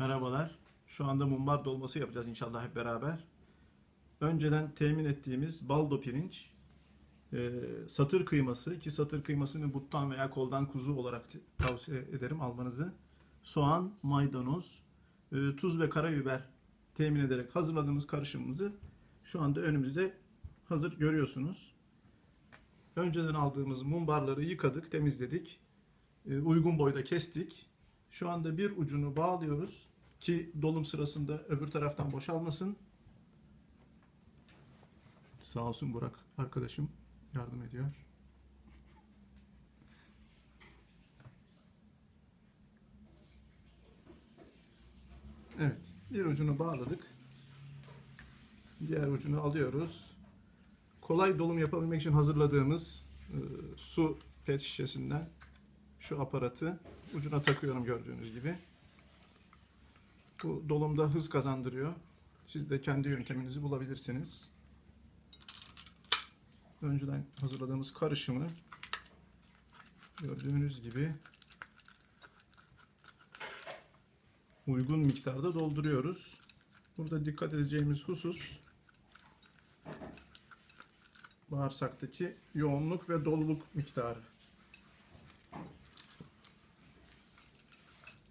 Merhabalar. Şu anda mumbar dolması yapacağız inşallah hep beraber. Önceden temin ettiğimiz baldo pirinç, e, satır kıyması, iki satır kıymasını buttan veya koldan kuzu olarak tavsiye ederim almanızı. Soğan, maydanoz, e, tuz ve karabiber temin ederek hazırladığımız karışımımızı şu anda önümüzde hazır görüyorsunuz. Önceden aldığımız mumbarları yıkadık, temizledik. E, uygun boyda kestik. Şu anda bir ucunu bağlıyoruz ki dolum sırasında öbür taraftan boşalmasın. Sağ olsun Burak arkadaşım yardım ediyor. Evet, bir ucunu bağladık. Diğer ucunu alıyoruz. Kolay dolum yapabilmek için hazırladığımız e, su pet şişesinden şu aparatı ucuna takıyorum gördüğünüz gibi. Bu dolumda hız kazandırıyor. Siz de kendi yönteminizi bulabilirsiniz. Önceden hazırladığımız karışımı gördüğünüz gibi uygun miktarda dolduruyoruz. Burada dikkat edeceğimiz husus bağırsaktaki yoğunluk ve doluluk miktarı.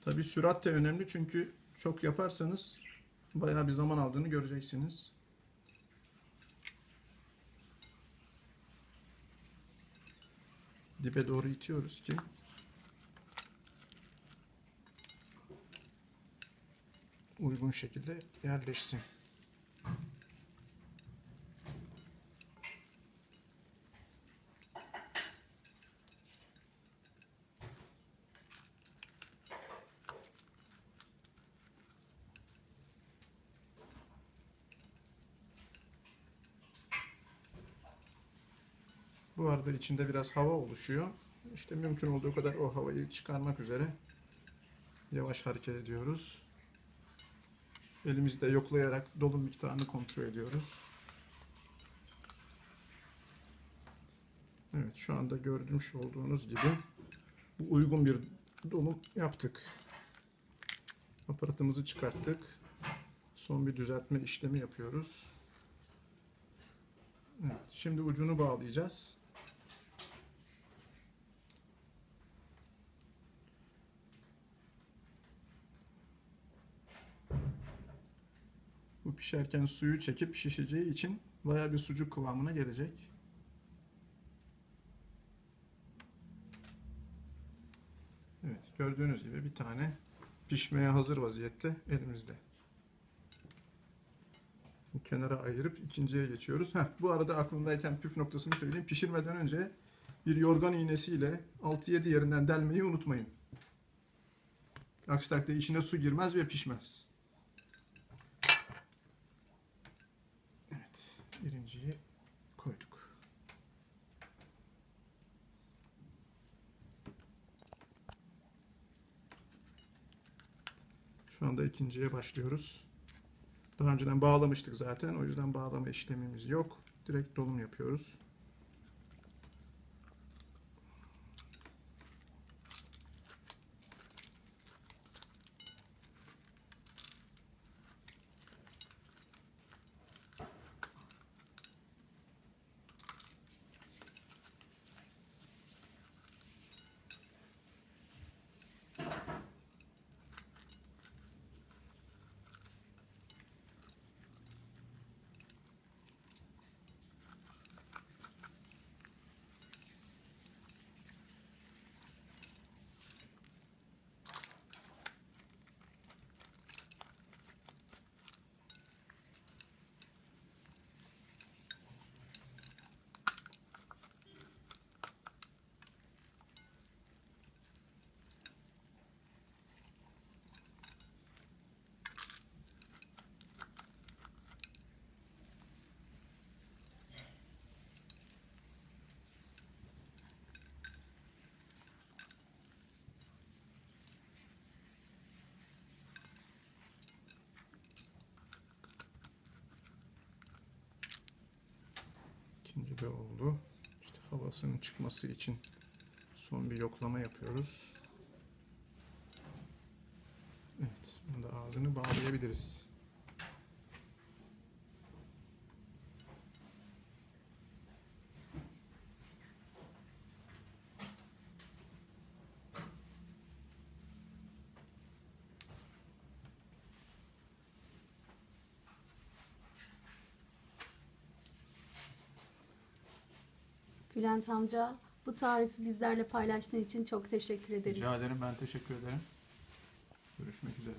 Tabi sürat de önemli çünkü çok yaparsanız bayağı bir zaman aldığını göreceksiniz. Dibe doğru itiyoruz ki uygun şekilde yerleşsin. Bu arada içinde biraz hava oluşuyor. İşte mümkün olduğu kadar o havayı çıkarmak üzere yavaş hareket ediyoruz. Elimizde yoklayarak dolum miktarını kontrol ediyoruz. Evet şu anda gördüğünüz olduğunuz gibi bu uygun bir dolum yaptık. Aparatımızı çıkarttık. Son bir düzeltme işlemi yapıyoruz. Evet, şimdi ucunu bağlayacağız. Pişerken suyu çekip şişeceği için bayağı bir sucuk kıvamına gelecek. Evet, gördüğünüz gibi bir tane pişmeye hazır vaziyette elimizde. Bu kenara ayırıp ikinciye geçiyoruz. Heh, bu arada aklımdayken püf noktasını söyleyeyim. Pişirmeden önce bir yorgan iğnesiyle 6-7 yerinden delmeyi unutmayın. Aksi takdirde içine su girmez ve pişmez. Şu anda ikinciye başlıyoruz. Daha önceden bağlamıştık zaten. O yüzden bağlama işlemimiz yok. Direkt dolum yapıyoruz. De oldu. İşte havasının çıkması için son bir yoklama yapıyoruz. Evet, Bunu da ağzını bağlayabiliriz. Bülent amca bu tarifi bizlerle paylaştığın için çok teşekkür ederiz. Rica ederim ben teşekkür ederim. Görüşmek üzere.